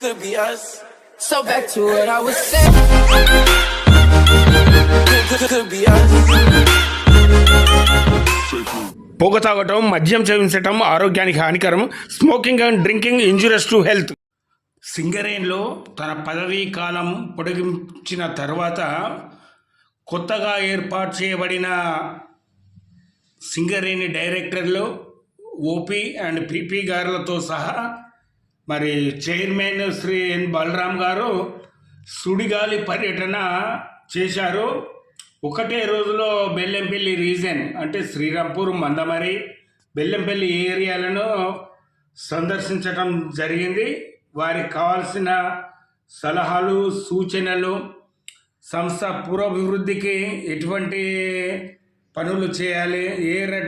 Could be us. So back to what I was saying. Could, be us. పొగ తాగటం మద్యం సేవించటం ఆరోగ్యానికి హానికరం smoking and drinking injurious to health సింగరేన్లో తన పదవీ కాలం పొడిగించిన తర్వాత కొత్తగా ఏర్పాటు చేయబడిన సింగరేణి డైరెక్టర్లు ఓపీ అండ్ పిపి గారులతో సహా మరి చైర్మన్ శ్రీ ఎన్ బలరాం గారు సుడిగాలి పర్యటన చేశారు. ఒకటే రోజులో బెల్లంపల్లి రీజన్ అంటే శ్రీరాంపూర్ మందమరి బెల్లంపల్లి ఏరియాలను సందర్శించటం జరిగింది. వారికి కావాల్సిన సలహాలు సూచనలు సంస్థ పురోభివృద్ధికి ఎటువంటి పనులు చేయాలి ఏ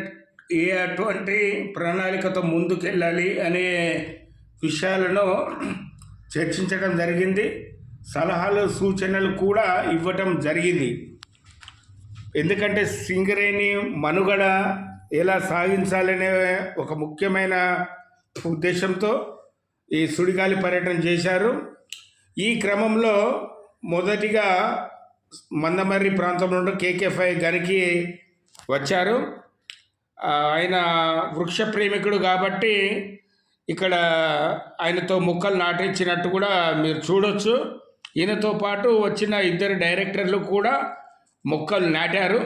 ఏ అటువంటి ప్రణాళికతో ముందుకెళ్ళాలి అనే విషయాలను చర్చించడం జరిగింది. సలహాలు సూచనలు కూడా ఇవ్వటం జరిగింది. ఎందుకంటే సింగరేణి మనుగడ ఎలా సాగించాలనే ఒక ముఖ్యమైన ఉద్దేశంతో ఈ సుడిగాలి పర్యటన చేశారు. ఈ క్రమంలో మొదటిగా మందమర్రి ప్రాంతం నుండి కేకేఫై గనికి వచ్చారు. ఆయన వృక్ష ప్రేమికుడు కాబట్టి ఇక్కడ ఆయనతో మొక్కలు నాటించినట్టు కూడా మీరు చూడొచ్చు. ఈయనతో పాటు వచ్చిన ఇద్దరు డైరెక్టర్లు కూడా మొక్కలు నాటారు.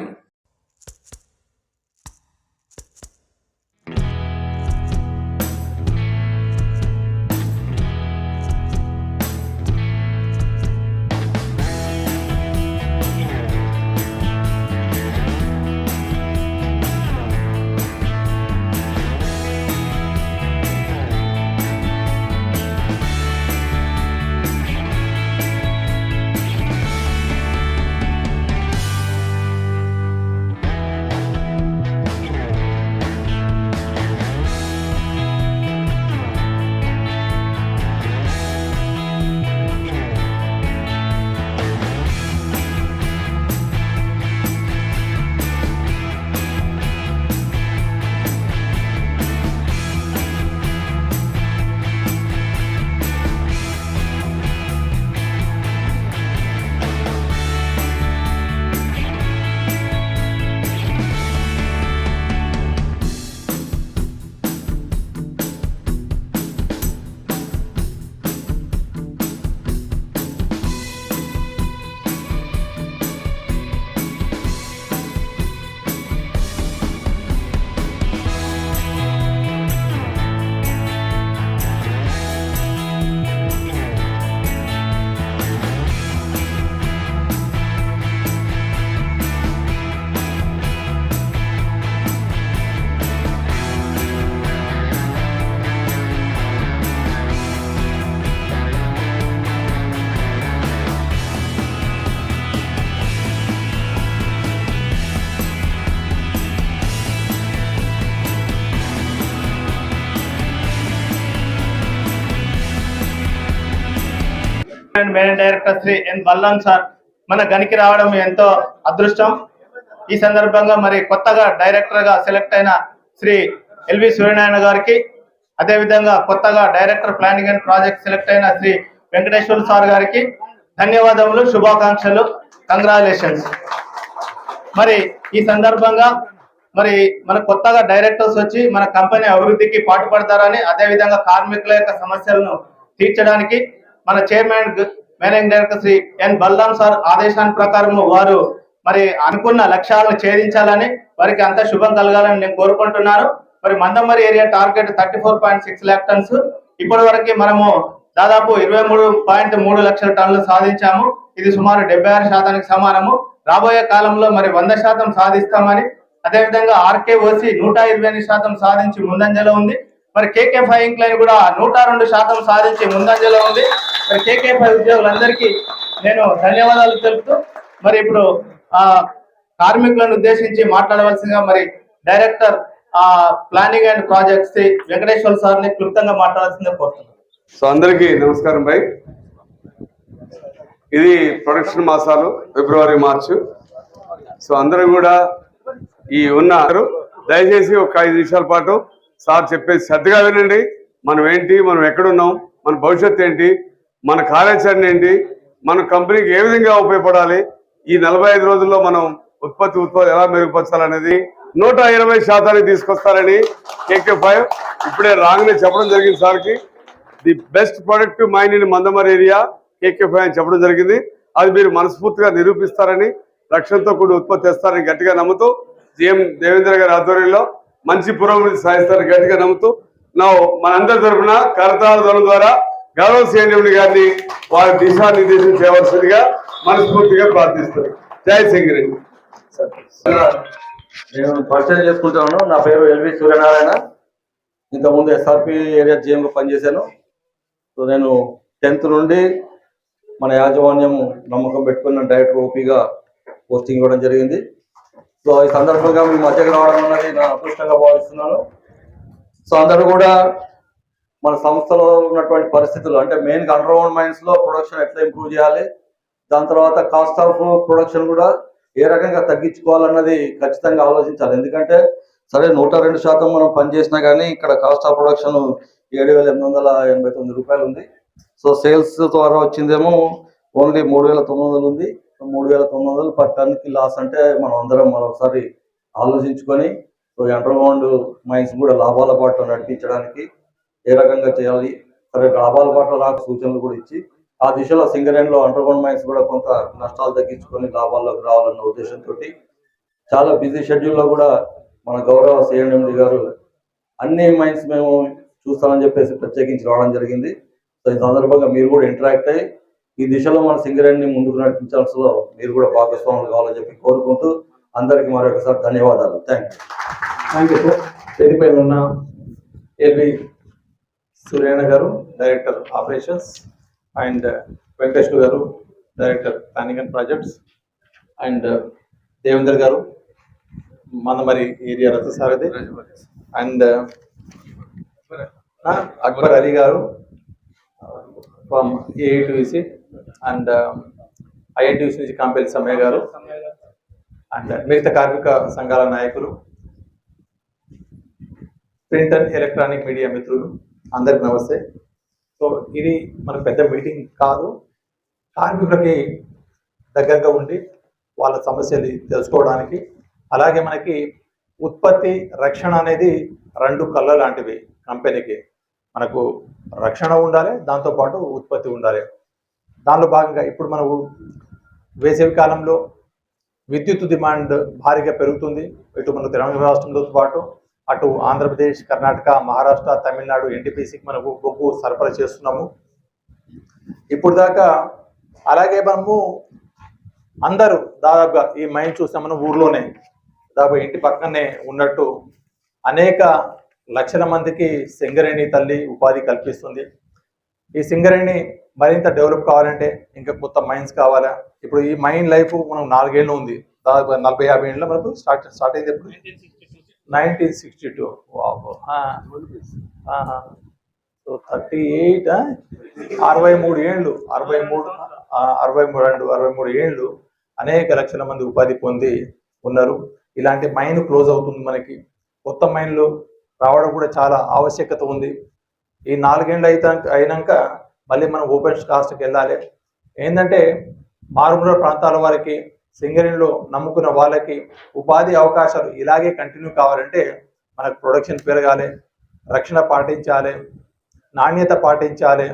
And manage director Shri N Balram sir మన గనికి రావడం ఎంతో అదృష్టం. ఈ సందర్భంగా మరి కొత్తగా డైరెక్టర్గా సెలెక్ట్ అయిన శ్రీ ఎల్వి సూర్యనారాయణ గారికి అదేవిధంగా కొత్తగా director planning and project select అయిన శ్రీ వెంకటేశ్వర సార్ గారికి ధన్యవాదములు శుభాకాంక్షలు కంగ్రాచులేషన్స్. మరి ఈ సందర్భంగా మరి మన కొత్తగా డైరెక్టర్స్ వచ్చి మన కంపెనీ అభివృద్ధికి పాటుపడతారని అదే విధంగా కార్మికుల యొక్క సమస్యలను తీర్చడానికి మన chairman managing director Shri N Balram sir ఆదేశాన్ని ప్రకారం వారు మరి అనుకున్న లక్ష్యాలను ఛేదించాలని వారికి అంత శుభం కలగాలని నేను కోరుకుంటున్నాను. మరి Mandamarri area target thirty four point six lakh tons. ఇప్పటి వరకు మనము దాదాపు ఇరవై మూడు పాయింట్ మూడు లక్షల టన్నులు సాధించాము. ఇది సుమారు డెబ్బై ఆరు శాతానికి సమానము. రాబోయే కాలంలో మరి వంద శాతం సాధిస్తామని అదేవిధంగా ఆర్కే ఓసి నూట ఇరవై ఎనిమిది శాతం సాధించి ముందంజలో ఉంది. మరి కేకే ఫైవ్ ఇంక్లైన్ కూడా నూట రెండు శాతం సాధించి ముందంజలో ఉంది. మరి కేకే ఫైవ్ ఉద్యోగులందరికీ నేను ధన్యవాదాలు తెలుపుతూ మరి ఇప్పుడు ఆ కార్మికులను ఉద్దేశించి మాట్లాడవలసిందిగా మరి డైరెక్టర్ ఆ ప్లానింగ్ అండ్ ప్రాజెక్ట్స్ వెంకటేశ్వర సార్ని క్లుప్తంగా మాట్లాడాల్సిందే కోరుతున్నాను. సో అందరికీ నమస్కారం భాయ్. ఇది ప్రొడక్షన్ మాసాలు ఫిబ్రవరి మార్చ్. సో అందరూ కూడా ఈ ఉన్నారు దయచేసి ఒక ఐదు నిమిషాల పాటు సార్ చెప్పేది శ్రద్ధగా వినండి. మనం ఏంటి మనం ఎక్కడున్నాం మన భవిష్యత్తు ఏంటి మన కార్యాచరణ ఏంటి మన కంపెనీకి ఏ విధంగా ఉపయోగపడాలి ఈ నలభై ఐదు రోజుల్లో మనం ఉత్పత్తి ఉత్పత్తి ఎలా మెరుగుపరచాలనేది నూట ఇరవై శాతానికి తీసుకొస్తారని కేకే ఫైవ్ ఇప్పుడే రాంగ్నే చెప్పడం జరిగింది సార్కి. The best product mind in Mandamarri area K K five చెప్పడం జరిగింది. అది మీరు మనస్ఫూర్తిగా నిరూపిస్తారని లక్ష్యంతో కూడి ఉత్పత్తి చేస్తారని గట్టిగా నమ్ముతూ జిఎం దేవేంద్ర గారి ఆధ్వర్యంలో మంచి పురోగతి సాధిస్తారని గట్టిగా నమ్ముతూ నా మనందరి తరఫున కరతాల ధ్వనం ద్వారా గౌరవ సీఎండి గారిని వారి దిశానిర్దేశం చేయవలసిందిగా మనస్ఫూర్తిగా ప్రార్థిస్తారు జై సింగరెడ్డి నేను పరిచయం చేసుకుంటాను నా పేరు ఎల్వి సూర్యనారాయణ. ఇంతకుముందు ఎస్ఆర్పి ఏరియా జిఎంగా పనిచేశాను. సో నేను టెన్త్ నుండి మన యాజమాన్యం నమ్మకం పెట్టుకున్న డైరెక్టర్ ఓపీగా పోస్టింగ్ ఇవ్వడం జరిగింది. సో ఈ సందర్భంగా మీ మధ్యకు రావడం అన్నది నా అదృష్టంగా భావిస్తున్నాను. సో అందరూ కూడా మన సంస్థలో ఉన్నటువంటి పరిస్థితులు అంటే మెయిన్ అండర్గ్రౌండ్ మైన్స్లో ప్రొడక్షన్ ఎట్లా ఇంప్రూవ్ చేయాలి దాని తర్వాత కాస్ట్ ఆఫ్ ప్రొడక్షన్ కూడా ఏ రకంగా తగ్గించుకోవాలన్నది ఖచ్చితంగా ఆలోచించాలి. ఎందుకంటే సరే నూట రెండు శాతం మనం పనిచేసినా కానీ ఇక్కడ కాస్ట్ ఆఫ్ ప్రొడక్షన్ ఏడు వేల ఎనిమిది వందల ఎనభై తొమ్మిది రూపాయలు ఉంది. సో సేల్స్ ద్వారా వచ్చిందేమో ఓన్లీ మూడు వేల తొమ్మిది వందలు ఉంది. మూడు వేల తొమ్మిది వందలు పర్ టన్కి లాస్ అంటే మనం అందరం మరొకసారి ఆలోచించుకొని సో అండర్గ్రౌండ్ మైన్స్ కూడా లాభాల పాటు నడిపించడానికి ఏ రకంగా చేయాలి? సరే లాభాల పాటలు రాక సూచనలు కూడా ఇచ్చి ఆ దిశలో సింగరేణిలో అండర్గ్రౌండ్ మైన్స్ కూడా కొంత నష్టాలు తగ్గించుకొని లాభాల్లోకి రావాలన్న ఉద్దేశంతో చాలా బిజీ షెడ్యూల్లో కూడా మన గౌరవ సిఎండి గారు అన్ని మైన్స్ మేము చూస్తామని చెప్పేసి ప్రత్యేకించి రావడం జరిగింది. సో ఈ సందర్భంగా మీరు కూడా ఇంటరాక్ట్ అయ్యి ఈ దిశలో మన సింగరేణిని ముందుకు నడిపించాల్సిలో మీరు కూడా భాగస్వాములు కావాలని చెప్పి కోరుకుంటూ అందరికి మరొకసారి ధన్యవాదాలు. Thank you thank you sir వేదికపై ఉన్న ఎల్వి సూర్యన గారు డైరెక్టర్ ఆపరేషన్స్ అండ్ వెంకటేశ్వర గారు director planning and projects and Devender గారు మందమరి ఏరియా రథసారథి అండ్ అక్బర్ అలీ గారు from AITC and IITC um, నుంచి కాంపెల్ సమయ గారు. అండ్ uh, మిగతా కార్మిక సంఘాల నాయకులు. ప్రింట్ అండ్ ఎలక్ట్రానిక్ మీడియా మిత్రులు. అందరికి నమస్తే. సో ఇది మన పెద్ద మీటింగ్ కాదు. కార్మికులకి దగ్గరగా ఉండి వాళ్ళ సమస్యలు తెలుసుకోవడానికి. అలాగే మనకి ఉత్పత్తి రక్షణ అనేది రెండు కళ్ళ లాంటివి కంపెనీకి. మనకు రక్షణ ఉండాలి దాంతోపాటు ఉత్పత్తి ఉండాలి. దానిలో భాగంగా ఇప్పుడు మనకు వేసవి కాలంలో విద్యుత్ డిమాండ్ భారీగా పెరుగుతుంది. ఇటు మన తెలంగాణ రాష్ట్రంతో పాటు అటు ఆంధ్రప్రదేశ్ కర్ణాటక మహారాష్ట్ర తమిళనాడు ఎన్టీపీసీకి మనకు బొగ్గు సరఫరా చేస్తున్నాము. ఇప్పుడు దాకా అలాగే మనము అందరూ దాదాపుగా ఈ మైండ్ చూస్తే మనం ఊర్లోనే దాదాపు ఇంటి పక్కనే ఉన్నట్టు అనేక లక్షల మందికి సింగరేణి తల్లి ఉపాధి కల్పిస్తుంది. ఈ సింగరేణి మరింత డెవలప్ కావాలంటే ఇంకా కొత్త మైండ్స్ కావాలా? ఇప్పుడు ఈ మైండ్ లైఫ్ మనం నాలుగేళ్ళు ఉంది. దాదాపు నలభై యాభై ఏళ్ళలో మనకు స్టార్ట్ స్టార్ట్ అయింది ఎప్పుడు? Nineteen sixty two. So thirty eight అరవై మూడు ఏళ్ళు అరవై మూడు అరవై మూడు రెండు అరవై మూడు ఏళ్ళు అనేక లక్షల మంది ఉపాధి పొంది ఉన్నారు. ఇలాంటి మైండ్ క్లోజ్ అవుతుంది మనకి. కొత్త మైండ్లు రావడం కూడా చాలా ఆవశ్యకత ఉంది. ఈ నాలుగేళ్ళు అయితే అయినాక మళ్ళీ మనం ఓపెన్ కాస్ట్కి వెళ్ళాలి. ఏంటంటే మారుమూల ప్రాంతాల వారికి సింగరేణిలో నమ్ముకున్న వాళ్ళకి ఉపాధి అవకాశాలు ఇలాగే కంటిన్యూ కావాలంటే మనకు ప్రొడక్షన్ పెరగాలి రక్షణ పాటించాలి నాణ్యత పాటించాలి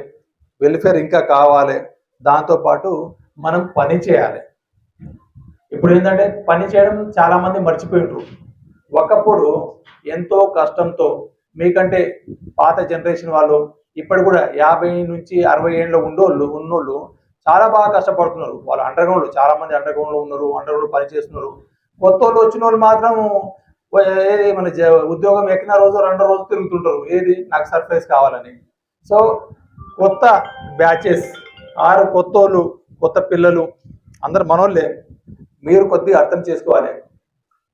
వెల్ఫేర్ ఇంకా కావాలి. దాంతోపాటు మనం పని చేయాలి. ఇప్పుడు ఏంటంటే పని చేయడం చాలామంది మర్చిపోయినారు మర్చిపోయిండ్రు. ఒకప్పుడు ఎంతో కష్టంతో మీకంటే పాత జనరేషన్ వాళ్ళు ఇప్పుడు కూడా యాభై నుంచి అరవై ఏళ్ళు ఉండోళ్ళు ఉన్నోళ్ళు చాలా బాగా కష్టపడుతున్నారు. వాళ్ళు అండర్ గ్రౌండ్ చాలా మంది అండర్ గ్రౌండ్లో ఉన్నారు అండర్ గ్రౌండ్ పని చేస్తున్నారు. కొత్త వాళ్ళు వచ్చిన వాళ్ళు మాత్రం ఏది మన జ- ఉద్యోగం ఎక్కిన రోజు రెండో రోజు తిరుగుతుంటారు. ఏది? నాకు సర్ప్రైజ్ కావాలని. సో కొత్త బ్యాచెస్ ఆరు కొత్త వాళ్ళు కొత్త పిల్లలు అందరు మనోళ్ళే. మీరు కొద్దిగా అర్థం చేసుకోవాలి.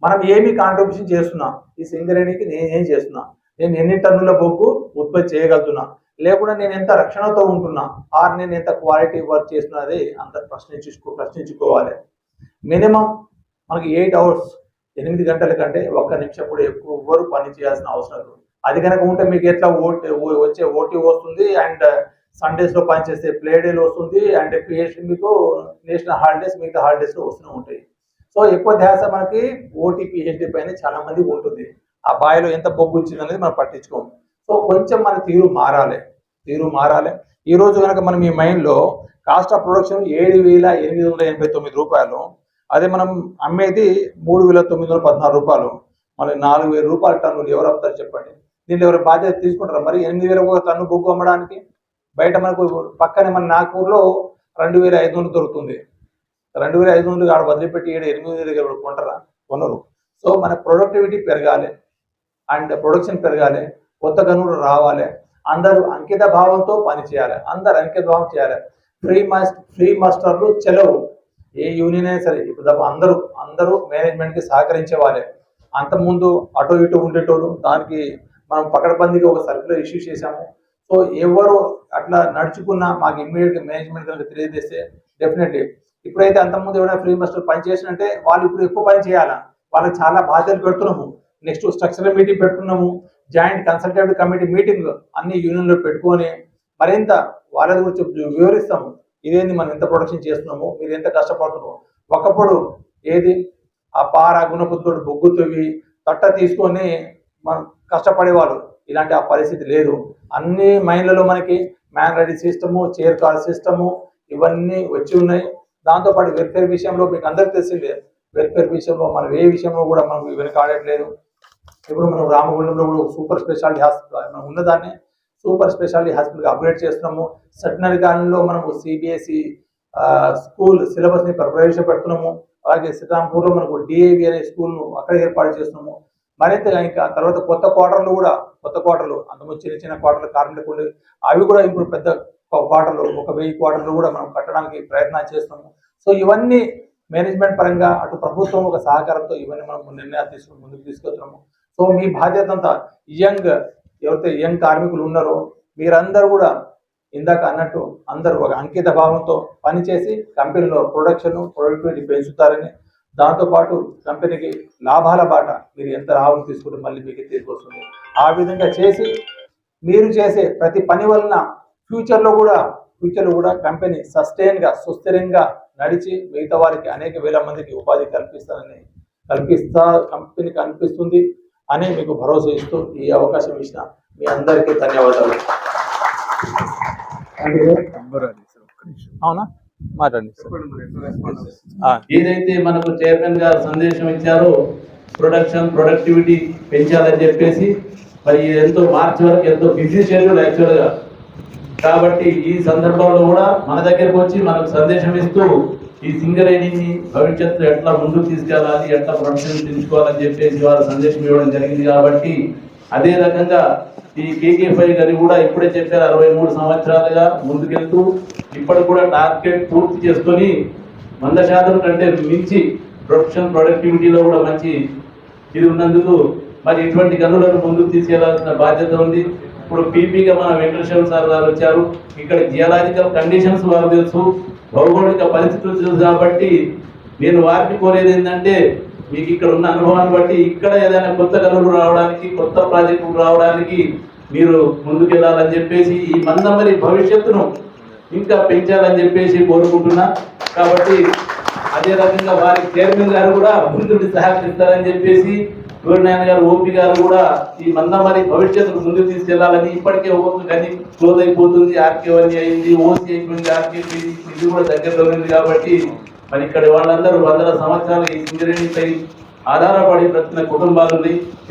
మనం ఏమి కాంట్రిబ్యూషన్ చేస్తున్నా? ఈ సింగరేణికి నేను ఏం చేస్తున్నా? నేను ఎన్ని టన్నుల బొగ్గు ఉత్పత్తి చేయగలుగుతున్నా? లేకుండా నేను ఎంత రక్షణతో ఉంటున్నా? ఆర్ నేను ఎంత క్వాలిటీ వర్క్ చేస్తున్నది అంత ప్రశ్నించుకో ప్రశ్నించుకోవాలి. మినిమం మనకి ఎయిట్ అవర్స్ ఎనిమిది గంటల కంటే ఒక్క నిమిషం కూడా ఎక్కువ ఎవ్వరు పని చేయాల్సిన అవసరం లేదు. అది కనుక ఉంటే మీకు ఎట్లా ఓటీ వచ్చే ఓటీ వస్తుంది అండ్ సండేస్లో పనిచేసే పనిచేస్తే ప్లే డేలు వస్తుంది అండ్ పిహెచ్డి మీకు నేషనల్ హాలిడేస్ మిగతా హాలిడేస్లో వస్తూనే ఉంటాయి. సో ఎక్కువ ధ్యాస మనకి ఓటీ పిహెచ్డి పైన చాలా మంది ఉంటుంది. ఆ బాయిలో ఎంత బొగ్గు వచ్చింది అనేది మనం పట్టించుకోము. సో కొంచెం మన తీరు మారాలి. తీరు మారాలి. ఈ రోజు కనుక మనం ఈ మైండ్లో కాస్ట్ ఆఫ్ ప్రొడక్షన్ ఏడు వేల ఎనిమిది వందల ఎనభై తొమ్మిది రూపాయలు అదే మనం అమ్మేది మూడు వేల తొమ్మిది వందల పద్నాలుగు రూపాయలు మళ్ళీ నాలుగు వేల రూపాయల టన్నులు ఎవరు అమ్ముతారు చెప్పండి? దీంట్లో ఎవరు బాధ్యత తీసుకుంటారా? మరి ఎనిమిది వేల ఒక టన్ను బొగ్గు అమ్మడానికి? బయట మనకు పక్కనే మన నాగపూర్లో రెండు వేల ఐదు వందలు దొరుకుతుంది. రెండు వేల ఐదు వందలు ఆడ వదిలిపెట్టి ఏడు ఎనిమిది వేలు కొంటారా? కొనరు. సో మన ప్రొడక్టివిటీ పెరగాలి. అండ్ ప్రొడక్షన్ పెరగాలి కొత్త గనులు రావాలి. అందరూ అంకిత భావంతో పని చేయాలి. అందరు అంకిత భావం చేయాలి. ఫ్రీ మాస్టర్ ఫ్రీ మాస్టర్లు చెలవు. ఏ యూనియన్ అయినా సరే ఇప్పుడు తప్ప అందరూ అందరూ మేనేజ్మెంట్కి సహకరించే వాళ్ళే అంతకుముందు అటు ఇటు ఉండేటోళ్ళు దానికి మనం పకడ్బందీగా ఒక సర్క్యులర్ ఇష్యూ చేశాము. సో ఎవరు అట్లా నడుచుకున్నా మాకు ఇమ్మీడియట్గా మేనేజ్మెంట్ కనుక తెలియజేస్తే డెఫినెట్లీ. ఇప్పుడైతే అంతకుముందు ఎవరైనా ఫ్రీ మాస్టర్ పని చేసినంటే వాళ్ళు ఇప్పుడు ఎక్కువ పని చేయాలా? వాళ్ళకి చాలా బాధ్యతలు పెడుతున్నాము. నెక్స్ట్ స్ట్రక్చరల్ మీటింగ్ పెట్టుకున్నాము. జాయింట్ కన్సల్టేటివ్ కమిటీ మీటింగ్ అన్ని యూనియన్లో పెట్టుకొని మరింత వాళ్ళ గురించి వివరిస్తాము. ఇదేంది మనం ఎంత ప్రొడక్షన్ చేస్తున్నాము మీరు ఎంత కష్టపడుతున్నాము. ఒకప్పుడు ఏది? ఆ పార గుణపుత్రుడు బొగ్గు తవ్వి తట్ట తీసుకొని మనం కష్టపడేవాళ్ళు. ఇలాంటి ఆ పరిస్థితి లేదు. అన్ని మైన్లలో మనకి man ready system chair call system ఇవన్నీ వచ్చి ఉన్నాయి. దాంతోపాటు వెల్ఫేర్ విషయంలో మీకు అందరికీ తెలిసిందే. వెల్ఫేర్ విషయంలో మనం ఏ విషయంలో కూడా మనం వెనుకాడట్లేదు. ఇప్పుడు మనం రామగుండంలో కూడా సూపర్ స్పెషాలిటీ హాస్పిటల్ మనం ఉన్నదాన్ని సూపర్ స్పెషాలిటీ హాస్పిటల్గా అప్గ్రేడ్ చేస్తున్నాము. సెటనరీ దానిలో మనము సిబిఎస్ఈ స్కూల్ సిలబస్ని ప్రవేశపెడుతున్నాము. అలాగే శ్రీరాంపూర్లో మనకు డిఏవి అనే స్కూల్ను అక్కడ ఏర్పాటు చేస్తున్నాము. మరింత ఇంకా తర్వాత కొత్త క్వార్టర్లు కూడా కొత్త క్వార్టర్లు అంతకుముందు చిన్న చిన్న క్వార్టర్లు కార్మికులు ఉండే అవి కూడా ఇప్పుడు పెద్ద క్వార్టర్లు ఒక వెయ్యి క్వార్టర్లు కూడా మనం కట్టడానికి ప్రయత్నాలు చేస్తున్నాము. సో ఇవన్నీ మేనేజ్మెంట్ పరంగా అటు ప్రభుత్వం ఒక సహకారంతో ఇవన్నీ మనం నిర్ణయాలు తీసుకుని ముందుకు తీసుకెళ్తున్నాము సో మీ బాధ్యత అంతా యంగ్ ఎవరైతే యంగ్ కార్మికులు ఉన్నారో మీరందరూ కూడా ఇందాక అన్నట్టు అందరూ ఒక అంకిత భావంతో పనిచేసి కంపెనీలో ప్రొడక్షన్ ప్రొడక్టివిటీ పెంచుతారని దాంతోపాటు కంపెనీకి లాభాల బాట మీరు ఎంత లాభం తీసుకుంటే మళ్ళీ మీకు తిరిగి వస్తుంది ఆ విధంగా చేసి మీరు చేసే ప్రతి పని వలన ఫ్యూచర్లో కూడా ఫ్యూచర్లో కూడా కంపెనీ సస్టైన్గా సుస్థిరంగా నడిచి మిగతా వారికి అనేక వేల మందికి ఉపాధి కల్పిస్తానని కల్పిస్తా కంపెనీ కనిపిస్తుంది. అని మీకు భరోసా ఇస్తూ ఈ అవకాశం ఇచ్చిన మీ అందరికీ ధన్యవాదాలు. అవునా? మాట్లాడండి ఆ, ఏదైతే మనకు చైర్మన్ గారు సందేశం ఇచ్చారో ప్రొడక్షన్ ప్రొడక్టివిటీ పెంచాలని చెప్పేసి మరి ఎంతో మార్చి వరకు ఎంతో బిజీ షెడ్యూల్ యాక్చువల్గా కాబట్టి ఈ సందర్భంలో కూడా మన దగ్గరకు వచ్చి మనకు సందేశం ఇస్తూ ఈ సింగరేణిని భవిష్యత్తులో ఎట్లా ముందుకు తీసుకెళ్ళాలి ఎట్లా ప్రొడక్షన్ పెంచుకోవాలని చెప్పేసి వాళ్ళ సందేశం ఇవ్వడం జరిగింది కాబట్టి అదే రకంగా ఈ కేకే ఫైవ్ గారి కూడా ఇప్పుడే చెప్పారు అరవై మూడు సంవత్సరాలుగా ముందుకెళ్తూ ఇప్పటికి కూడా టార్గెట్ పూర్తి చేసుకొని వంద శాతం కంటే మించి ప్రొడక్షన్ ప్రొడక్టివిటీలో కూడా మంచి ఇది ఉన్నందుకు మరి ఇటువంటి గనులను ముందుకు తీసుకెళ్ళాల్సిన బాధ్యత ఉంది. ఇప్పుడు పీపీగా మన వెంకటేశ్వర సార్ గారు వచ్చారు. ఇక్కడ జియాలజికల్ కండిషన్స్ వారు తెలుసు. భౌగోళిక పరిస్థితులు చూసి కాబట్టి నేను వారిని కోరేది ఏంటంటే మీకు ఇక్కడ ఉన్న అనుభవాన్ని బట్టి ఇక్కడ ఏదైనా కొత్త గనులు రావడానికి కొత్త ప్రాజెక్టులు రావడానికి మీరు ముందుకెళ్ళాలని చెప్పేసి ఈ మందమరి భవిష్యత్తును ఇంకా పెంచాలని చెప్పేసి కోరుకుంటున్నా. కాబట్టి అదే రకంగా వారి చైర్మన్ గారు కూడా ముందుండి సహకరిస్తారని చెప్పేసి సూర్యనారాయణ గారు ఓపి గారు కూడా ఈ మందమరి భవిష్యత్తును ముందుకు తీసుకెళ్ళాలని ఇప్పటికే ఒక్కొక్క గది క్లోజ్ అయిపోతుంది ఆర్కే వన్ అయింది ఓసీ అయిపోయింది ఆర్కే ఇది కూడా దగ్గరలో ఉంది కాబట్టి మరి ఇక్కడ వాళ్ళందరూ వందల సంవత్సరాలు ఈ సింగరేణిపై ఆధారపడి బ్రతిన కుటుంబాలు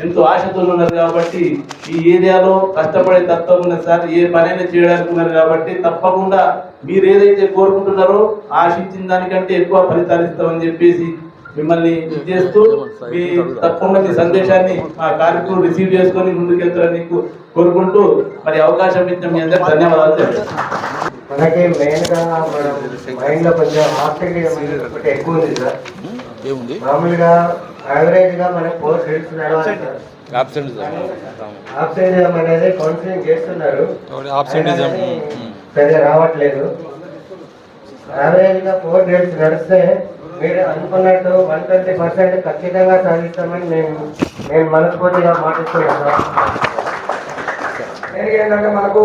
ఎంతో ఆశతో ఉన్నారు కాబట్టి ఈ ఏరియాలో కష్టపడే తత్వం ఉన్న సార్ ఏ పనైనా చేయడానికి ఉన్నారు కాబట్టి తప్పకుండా మీరు ఏదైతే కోరుకుంటున్నారో ఆశించిన దానికంటే ఎక్కువ ఫలితాలు ఇస్తామని చెప్పేసి మిమ్మల్ని చేస్తూ మీ తప్పకుండా మీ సందేశాన్ని మా కార్యక్రమం రిసీవ్ చేసుకొని ముందుకెళ్తారని కోరుకుంటూ మరి అవకాశం ఇచ్చిన మీ అందరికీ ధన్యవాదాలు. మనకి మెయిన్గా మనం మైండ్లో కొంచెం ఆస్ట్రేలియా ఒకటి ఎక్కువ ఉంది సార్. మామూలుగా యావరేజ్గా మనకి ఫోర్ సార్. ఆబ్సెంటిజం అనేది కౌన్సిలింగ్ చేస్తున్నారు. పెద్దగా రావట్లేదు. యావరేజ్గా ఫోర్ గ్రేడ్స్ నడిస్తే మీరు అనుకున్నట్టు వన్ ట్వంటీ పర్సెంట్ ఖచ్చితంగా సాధిస్తామని నేను నేను మనస్ఫూర్తిగా మాటిస్తున్నాను సార్ ఏంటంటే మనకు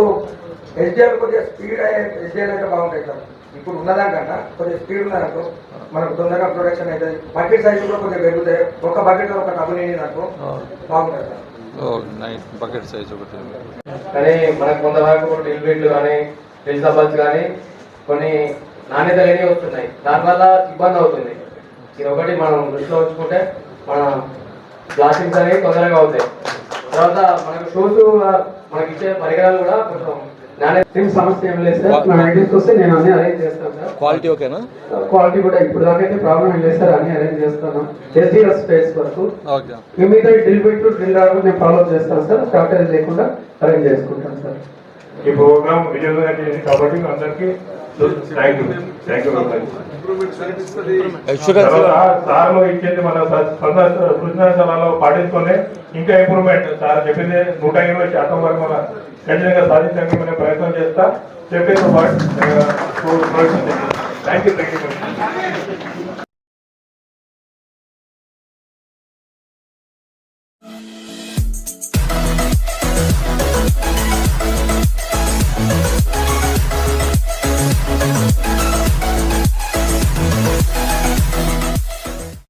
ఎస్డిఎల్ కొద్దిగా స్పీడ్ అయ్యే ఎస్డిఎల్ అయితే బాగుంటాయి సార్. ఇప్పుడు ఉన్నదానికన్నా కొద్దిగా స్పీడ్ ఉన్నదనుకో మనకు తొందరగా ప్రొడక్షన్ అవుతుంది. బకెట్ సైజు కూడా కొద్దిగా పెరుగుతాయి. ఒక బకెట్ ఒక టబ్బు నిండిననుకో బాగుంటుంది సార్. నైట్ బకెట్ సైజ్ ఒకటి. కానీ మనకు కొంతవరకు టిల్బిట్లు కానీ వెజిటబుల్స్ కానీ కొన్ని నాణ్యత లేని వస్తున్నాయి దానివల్ల ఇబ్బంది అవుతుంది. ఇది ఒకటి మనం దృష్టిలో ఉంచుకుంటే మన ప్లాస్టిక్స్ అనేవి తొందరగా అవుతాయి. తర్వాత మనకు షూస్ మనకి ఇచ్చే పరికరాలు కూడా కొంచెం నాణ్యత సమస్య ఏం లేదు సార్. వస్తే నేను అన్ని అరేంజ్ చేస్తాను సార్. క్వాలిటీ ఓకేనా? క్వాలిటీ కూడా ఇప్పుడు దాకా అయితే ప్రాబ్లం ఏం లేదు సార్. అన్ని అరేంజ్ చేస్తాను. ఎస్డిఎస్ స్పేస్ వరకు. ఓకే. మీ మీద డ్రిల్ బిట్ డ్రిల్ రావడం నేను ఫాలో చేస్తాను సార్. షార్టేజ్ లేకుండా అరేంజ్ చేసుకుంటాను సార్. ఈ ప్రోగ్రామ్ విజయవంతంగా కాబట్టి అందరికీ సార్లు ఇచ్చేది మన సలహాలో పాటించుకొని ఇంకా ఇంప్రూవ్మెంట్ సార్ చెప్పింది నూట ఇరవై శాతం వరకు మన ఖచ్చితంగా సాధించడానికి మనం ప్రయత్నం చేస్తా. చెప్పేది థ్యాంక్ యూ థ్యాంక్ యూ